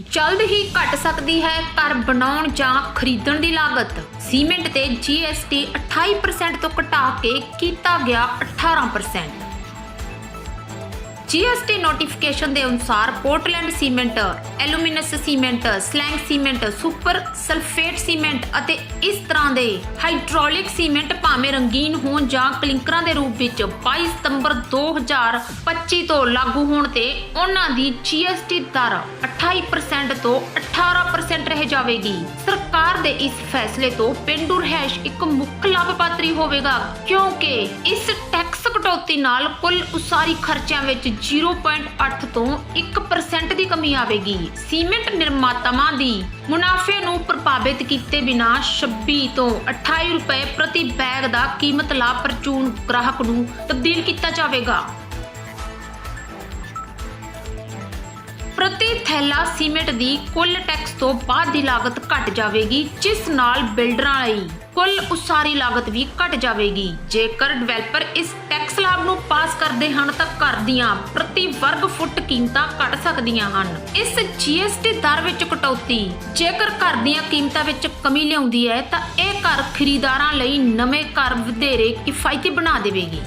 ਜਲਦ ਹੀ ਘਟ ਸਕਦੀ ਹੈ ਘਰ ਬਣਾਉਣ ਜਾਂ ਖਰੀਦਣ ਦੀ ਲਾਗਤ। ਸੀਮੈਂਟ ਤੇ GST 28% ਤੋਂ ਘਟਾ ਕੇ ਕੀਤਾ ਗਿਆ 18% GST ਨੋਟੀਫਿਕੇਸ਼ਨ ਦੇ ਅਨੁਸਾਰ Portland cement, aluminous cement, slag cement, super sulphate cement ਅਤੇ ਇਸ ਤਰ੍ਹਾਂ ਦੇ ਹਾਈਡ੍ਰੋਲਿਕ ਸੀਮੈਂਟ ਭਾਵੇਂ ਰੰਗੀਨ ਹੋਣ ਜਾਂ ਕਲਿੰਕਰਾਂ ਦੇ ਰੂਪ ਵਿੱਚ 22 ਸਤੰਬਰ 2025 ਤੋਂ ਲਾਗੂ ਹੋਣ ਤੇ ਉਹਨਾਂ ਦੀ GST ਦਰ 28% ਤੋਂ 18% ਰਹਿ ਜਾਵੇਗੀ। ਸਰਕਾਰ ਦੇ ਇਸ ਫੈਸਲੇ ਤੋਂ ਪਿੰਡੂ ਰਹਿਸ਼ ਇੱਕ ਮੁੱਖ ਲਾਭਪਾਤਰੀ ਹੋਵੇਗਾ, ਕਿਉਂਕਿ ਇਸ ਟੈਕਸ ਕਟੌਤੀ ਨਾਲ ਕੁੱਲ ਉਸਾਰੀ ਖਰਚਿਆਂ ਵਿੱਚ 0.8 ਤੋਂ 1% ਦੀ ਕਮੀ ਆਵੇਗੀ। ਸੀਮੈਂਟ ਨਿਰਮਾਤਾਵਾਂ ਦੀ ਮੁਨਾਫੇ ਨੂੰ ਪ੍ਰਭਾਵਿਤ ਕੀਤੇ ਬਿਨਾ 26 ਤੋਂ 28 ਰੁਪਏ ਪ੍ਰਤੀ ਬੈਗ ਦਾ ਕੀਮਤ ਲਾਭ ਪ੍ਰਚੂਨ ਗ੍ਰਾਹਕ ਨੂੰ ਤਬਦੀਲ ਕੀਤਾ ਜਾਵੇਗਾ। ਪ੍ਰਤੀ ਥੈਲਾ ਸੀਮੈਂਟ ਦੀ ਕੁੱਲ ਟੈਕਸ ਤੋਂ ਬਾਅਦ ਦੀ ਲਾਗਤ ਘਟ ਜਾਵੇਗੀ, ਜਿਸ ਨਾਲ ਬਿਲਡਰਾਂ ਲਈ ਕੁੱਲ ਉਸਾਰੀ ਲਾਗਤ ਵੀ ਘਟ ਜਾਵੇਗੀ। ਜੇਕਰ ਡਿਵੈਲਪਰ ਇਸ ਟੈਕਸ ਲਾਭ ਨੂੰ ਪਾਸ ਕਰਦੇ ਹਨ, ਤਾਂ ਘਰ ਦੀਆਂ ਪ੍ਰਤੀ ਵਰਗ ਫੁੱਟ ਕੀਮਤਾਂ ਘਟ ਸਕਦੀਆਂ ਹਨ। ਇਸ GST ਦਰ ਵਿੱਚ ਕਟੌਤੀ, ਜੇਕਰ ਘਰ ਦੀਆਂ ਕੀਮਤਾਂ ਵਿੱਚ ਕਮੀ ਲਿਆਉਂਦੀ ਹੈ, ਤਾਂ ਇਹ ਘਰ ਖਰੀਦਾਰਾਂ ਲਈ ਨਵੇਂ ਘਰ ਵਧੇਰੇ ਕਿਫਾਇਤੀ ਬਣਾ ਦੇਵੇਗੀ।